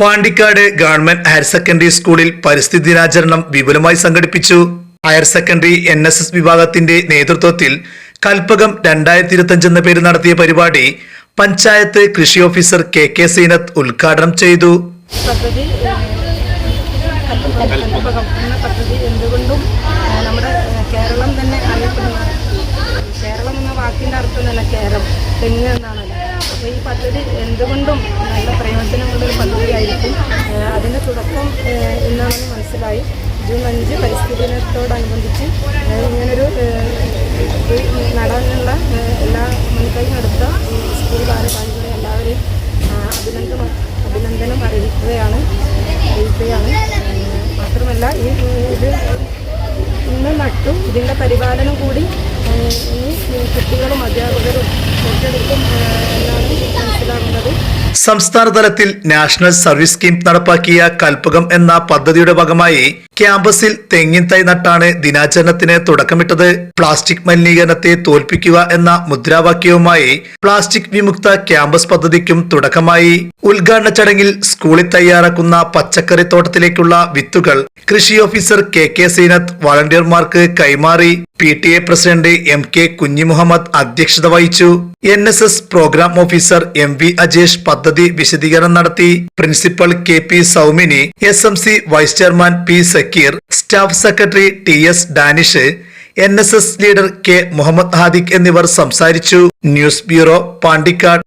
Pandikkad government higher secondary സ്കൂളിൽ പരിസ്ഥിതി ദിനാചരണം വിപുലമായി സംഘടിപ്പിച്ചു. Higher secondary N S S വിഭാഗത്തിന്റെ നേതൃത്വത്തിൽ കൽപ്പകം രണ്ടായിരത്തി ഇരുപത്തിയഞ്ച് എന്ന പേര് നടത്തിയ പരിപാടി പഞ്ചായത്ത് കൃഷി ഓഫീസർ കെ കെ സീനത്ത് ഉദ്ഘാടനം ചെയ്തു. നമ്മുടെ കേരളം തന്നെ എന്ന വാക്കിന്റെ അർത്ഥം തന്നെ കേരളം തെങ്ങ് എന്നാണല്ലോ. ഈ പദ്ധതി എന്തുകൊണ്ടും മനസ്സിലായി. ജൂൺ അഞ്ച് പരിസ്ഥിതി ദിനത്തോടനുബന്ധിച്ച് ഇങ്ങനൊരു നടാനുള്ള എല്ലാ മുൻകൈ എടുത്ത സ്കൂൾ ഭാരവാഹികളെ എല്ലാവരെയും അഭിനന്ദനം അഭിനന്ദനം അറിയിക്കുകയാണ് അറിയിക്കുകയാണ്. മാത്രമല്ല ഈ ഇത് ഇന്ന് നട്ടു ഇതിന്റെ പരിപാലനം കൂടി ഈ കുട്ടികളും അധ്യാപകരും ഏറ്റെടുക്കും എന്നാണ് മനസ്സിലാകുന്നത് സംസ്ഥാന തലത്തിൽ നാഷണൽ സർവീസ് സ്കീം നടപ്പാക്കിയ കൽപ്പകം എന്ന പദ്ധതിയുടെ ഭാഗമായി ക്യാമ്പസിൽ തെങ്ങിൻ തൈ നട്ടാണ് ദിനാചരണത്തിന് തുടക്കമിട്ടത്. പ്ലാസ്റ്റിക് മലിനീകരണത്തെ തോൽപ്പിക്കുക എന്ന മുദ്രാവാക്യവുമായി പ്ലാസ്റ്റിക് വിമുക്ത ക്യാമ്പസ് പദ്ധതിക്കും തുടക്കമായി. ഉദ്ഘാടന ചടങ്ങിൽ സ്കൂളിൽ തയ്യാറാക്കുന്ന പച്ചക്കറി തോട്ടത്തിലേക്കുള്ള വിത്തുകൾ കൃഷി ഓഫീസർ കെ കെ സീനത്ത് വളണ്ടിയർമാർക്ക് കൈമാറി. P T A president M K Kunhimuhammed അധ്യക്ഷത വഹിച്ചു. N S S programme officer M V Ajesh പദ്ധതി വിശദീകരണം നടത്തി. Principal K P Saumini S M C vice chairman P Sakkeer staff secretary T S Danish N leader K Muhammed Hadiq എന്നിവർ സംസാരിച്ചു. News bureau Pandikkad.